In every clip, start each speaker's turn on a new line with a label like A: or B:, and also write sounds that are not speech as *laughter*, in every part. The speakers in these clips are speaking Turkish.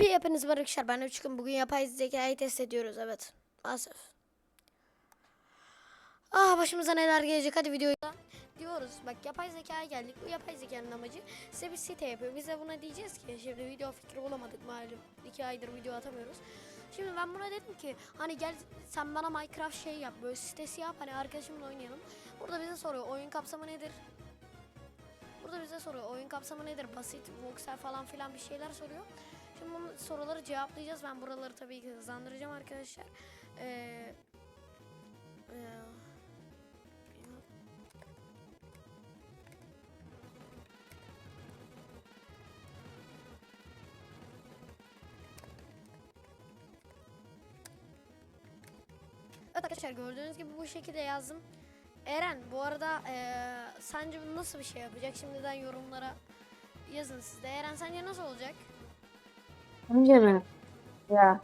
A: Bir hepiniz var arkadaşlar. Ben Üçkün. Bugün yapay zekayı test ediyoruz. Evet. Maalesef. Ah başımıza neler gelecek. Hadi videoyu diyoruz. Bak yapay zekaya geldik. Bu yapay zekanın amacı size bir site yapıyor. Biz de buna diyeceğiz ki şimdi video fikri bulamadık malum. iki aydır video atamıyoruz. Şimdi ben buna dedim ki hani gel sen bana Minecraft şey yap böyle sitesi yap hani arkadaşımla oynayalım. Burada bize soruyor oyun kapsamı nedir? Burada bize soruyor oyun kapsamı nedir? Basit, voxel falan filan bir şeyler soruyor. Şimdi bu soruları cevaplayacağız. Ben buraları tabii ki hızlandıracağım arkadaşlar. Ee, e, Evet arkadaşlar gördüğünüz gibi bu şekilde yazdım. Eren bu arada eee, sence nasıl bir şey yapacak? Şimdiden yorumlara yazın siz de. Eren sence nasıl olacak?
B: Bence mi? Ya.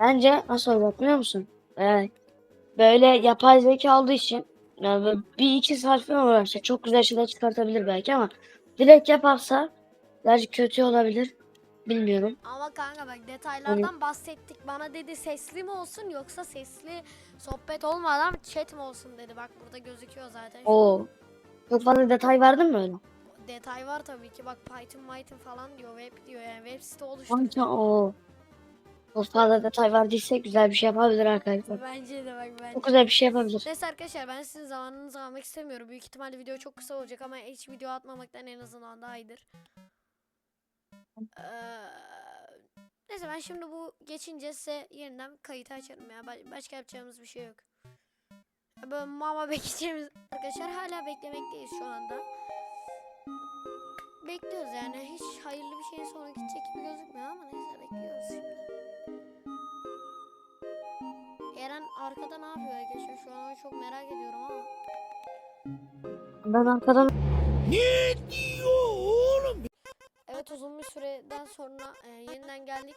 B: Bence nasıl olacak biliyor musun? Ee, böyle yapay zeka olduğu için yani bir iki falan uğraşsa çok güzel şeyler çıkartabilir belki ama direkt yaparsa birazcık kötü olabilir. Bilmiyorum.
A: Ama kanka bak detaylardan bahsettik. Bana dedi sesli mi olsun yoksa sesli sohbet olmadan chat mi olsun dedi. Bak burada gözüküyor zaten. Şu
B: Oo. Çok fazla detay verdin mi öyle?
A: Detay var tabii ki. Bak Python, Python falan diyor. Web diyor yani. Web site oluştur.
B: Sanki o. Çok fazla detay verdiyse güzel bir şey yapabilir arkadaşlar.
A: Bence de bak bence.
B: Çok güzel bir şey yapabilir.
A: Neyse arkadaşlar ben sizin zamanınızı almak istemiyorum. Büyük ihtimalle video çok kısa olacak ama hiç video atmamaktan en azından daha iyidir. Ee, neyse ben şimdi bu geçince size yeniden kayıt açarım ya. Ba- Başka yapacağımız bir şey yok. Böyle mama bekleyeceğimiz *laughs* arkadaşlar hala beklemekteyiz şu anda. Bekliyoruz yani hiç hayırlı bir şeyin sonu gidecek gibi gözükmüyor ama neyse bekliyoruz şimdi. Eren arkada ne yapıyor arkadaşlar? Şu an çok merak ediyorum ama.
B: Ben arkadan
A: Evet uzun bir süreden sonra e, yeniden geldik.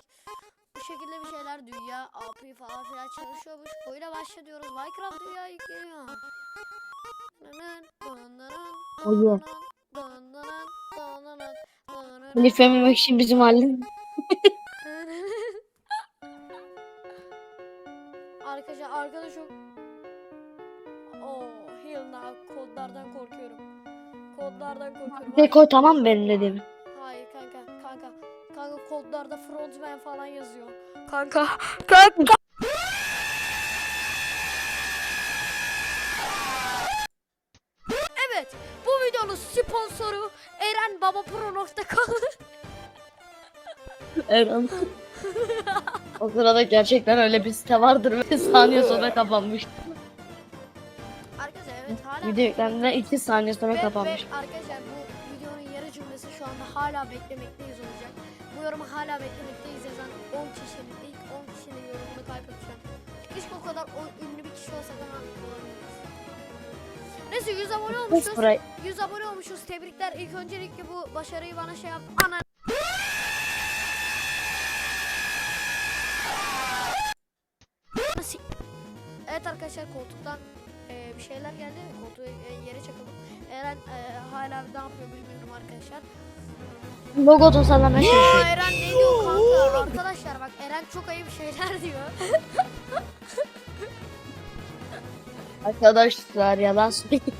A: Bu şekilde bir şeyler dünya API falan filan çalışıyormuş. Böyle başla diyoruz. Minecraft dünya yükleniyor. Dınının,
B: Elif emmek için bizim halimiz.
A: dınının. *laughs* Arkadaşlar arkada çok Oh, hell no. Kodlardan korkuyorum. Kodlardan korkuyorum.
B: Koy tamam benim dediğimi?
A: Hayır kanka kanka kanka kodlarda frontman falan yazıyor. Kanka kanka. Evet bu videonun sponsoru erenbabapro.com
B: Eren. o sırada gerçekten öyle bir site vardır ve saniye sonra kapanmış.
A: Arkadaşlar evet hala
B: Video yüklendiğinde 2 saniye sonra
A: ve,
B: kapanmış.
A: ve arkadaşlar bu videonun yarı cümlesi şu anda hala beklemekteyiz olacak. Bu yorumu hala beklemekteyiz yazan 10 kişinin ilk 10 kişinin yorumunu kaybedeceğim. Keşke o kadar o, ünlü bir kişi olsak ama olamıyoruz. Neyse 100 abone olmuşuz.
B: Burayı
A: 100 abone olmuşuz. Tebrikler. İlk öncelikle bu başarıyı bana şey yap. Ana. Evet arkadaşlar koltuktan e, bir şeyler geldi. Koltuğu e, yere çakalım. Eren e, hala ne yapıyor bilmiyorum arkadaşlar.
B: logo tasarlamaya
A: Aa,
B: çalışıyor.
A: Eren ne diyor kanka? Arkadaşlar bak Eren çok ayıp şeyler diyor. *laughs*
B: Arkadaşlar yalan söylüyor. *laughs*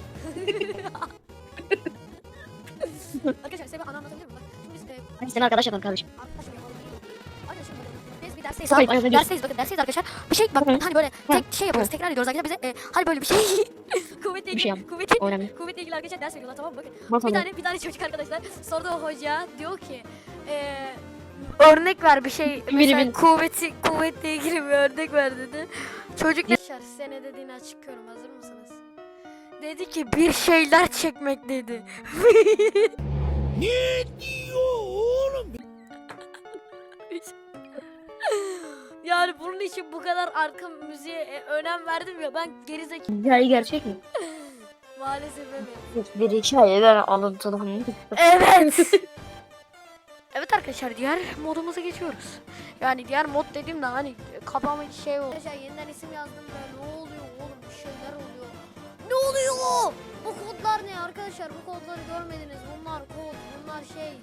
A: arkadaşlar size bir anı anlatabilir miyim? Bak, Şimdi biz e,
B: Hadi seni arkadaş yapalım kardeşim.
A: Arkadaşlar bakın. Biz bir dersteyiz.
B: Hayır,
A: Hayır,
B: hayır,
A: dersteyiz bakın dersteyiz arkadaşlar. Bir şey bak
B: Hı.
A: hani böyle tek şey yapıyoruz tekrar ediyoruz arkadaşlar bize e, hani böyle bir şey *laughs* kuvvetle
B: Bir şey
A: ilgili
B: yap.
A: kuvvetle,
B: O önemli.
A: kuvvetle ilgili arkadaşlar ders veriyorlar tamam mı bakın.
B: Tamam,
A: Bir
B: tamam.
A: tane bir tane çocuk arkadaşlar sordu o hoca diyor ki e, örnek ver bir şey mesela
B: bil-
A: kuvveti kuvvetle ilgili bir örnek ver dedi. Çocuk ne size ne dediğini açıklıyorum hazır mısınız? Dedi ki bir şeyler çekmek dedi. *laughs* *laughs* Yani bunun için bu kadar arka müziğe e, önem verdim ya ben gerizekalı
B: Hikaye gerçek mi? *laughs*
A: maalesef evet.
B: Bir hikayeden alıntılanmış.
A: Evet. Evet arkadaşlar diğer modumuza geçiyoruz. Yani diğer mod dedim dediğimde hani kafama şey oldu. Arkadaşlar yeniden isim yazdım da ne oluyor oğlum bir şeyler oluyor. Ne oluyor? Bu kodlar ne arkadaşlar bu kodları görmediniz. Bunlar kod bunlar şey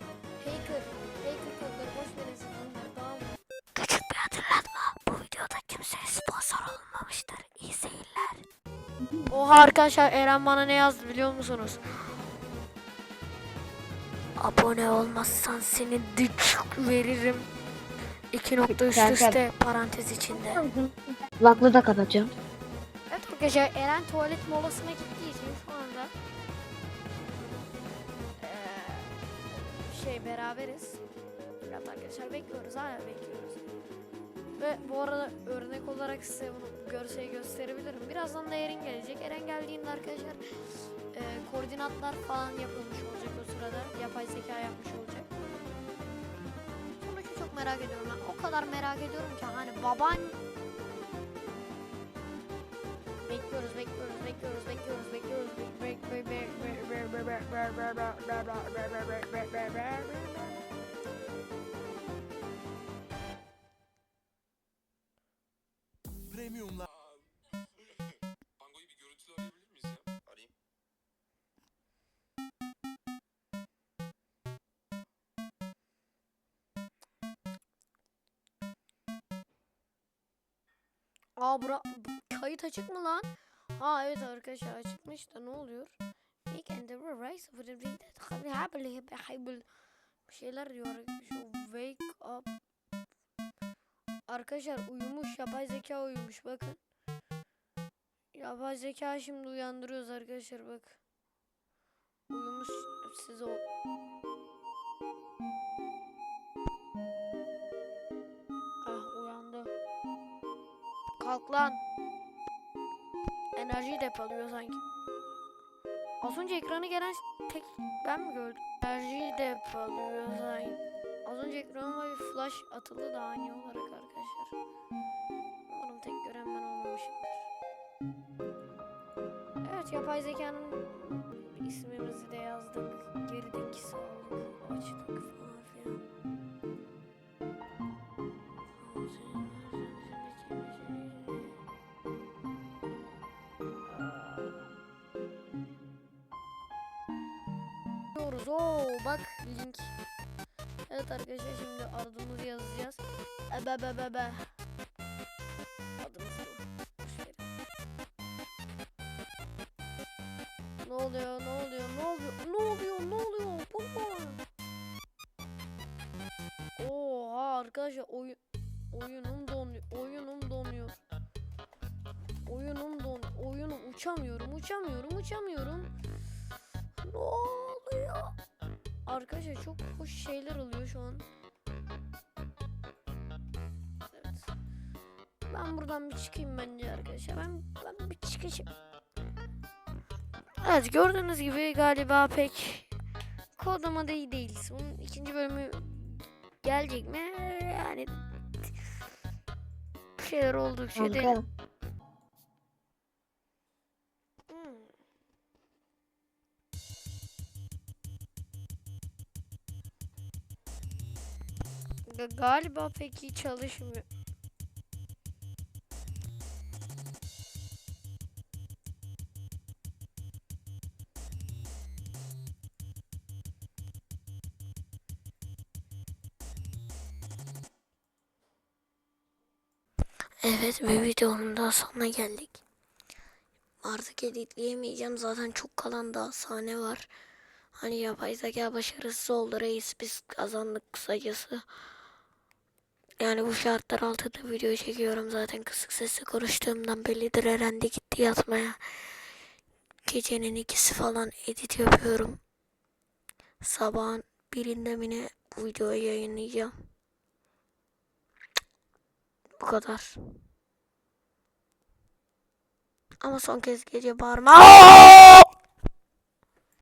A: hacker. Hacker kodları boş verin siz bunları tamam mı? Küçük bir hatırlatma bu videoda kimse sponsor olmamıştır. İyi seyirler. Oha arkadaşlar Eren bana ne yazdı biliyor musunuz? Abone olmazsan seni dıç veririm. İki nokta üst
B: Kanka.
A: üste parantez içinde.
B: Kulaklığı da kapatıyorum.
A: Evet arkadaşlar Eren tuvalet molasına gittiği için şu anda eee, şey beraberiz. Evet arkadaşlar bekliyoruz hala bekliyoruz. Ve bu arada örnek olarak size bunu görseli gösterebilirim. Birazdan da Eren gelecek. Eren geldiğinde arkadaşlar eee, koordinatlar falan yapılmış olacak o sırada. Yapay zeka yapmış olacak. Sonucu çok merak ediyorum ben. O kadar merak ediyorum ki hani baban Bekliyoruz, bekliyoruz, bekliyoruz, bekliyoruz, bekliyoruz. Bek, bek, bek, bek, bek, bek, bek, bek, bek, bek, bek, bek, bek, bek, bek, bek.
C: Premium'la
A: Aa bura bu- kayıt açık mı lan? Ha evet arkadaşlar açıkmış da ne oluyor? Weekend the rise for the read bir şeyler diyor arkadaşlar. Wake up. Arkadaşlar uyumuş yapay zeka uyumuş bakın. Yapay zeka şimdi uyandırıyoruz arkadaşlar bak. Uyumuş siz o. Kalk lan. Enerji depoluyor sanki. Az önce ekranı gelen tek ben mi gördüm? Enerji depoluyor sanki. Az önce ekranıma bir flash atıldı da ani olarak arkadaşlar. Umarım tek gören ben olmamışımdır. Evet yapay zekanın ismimizi de yazdık. Diyoruz. Oo bak link. Evet arkadaşlar şimdi adımızı yazacağız. Ebe be be be. Adımız. Ne oluyor? Ne oluyor? Ne oluyor? Ne oluyor? Ne oluyor? Ne? Oha arkadaşlar oyun oyunum donuyor. Oyunum donuyor. Oyunum don. Oyunum uçamıyorum. Uçamıyorum. Uçamıyorum. Oluyor? Arkadaşlar çok hoş şeyler oluyor şu an. Evet. Ben buradan bir çıkayım bence arkadaşlar. Ben ben bir çıkacağım. Evet gördüğünüz gibi galiba pek kodlama da iyi değiliz. Bunun ikinci bölümü gelecek mi? Yani bir şeyler oldukça
B: Kanka.
A: Ga- Galiba pek iyi çalışmıyor. Evet ve videonun daha sonuna geldik. Artık editleyemeyeceğim. Zaten çok kalan daha sahne var. Hani yapay zeka başarısız oldu reis. Biz kazandık kısacası. Yani bu şartlar altında video çekiyorum zaten kısık sesle konuştuğumdan bellidir. Eren gitti yatmaya. Gecenin ikisi falan edit yapıyorum. Sabahın birinde mi ne bu videoyu yayınlayacağım. Bu kadar. Ama son kez gece bağırma.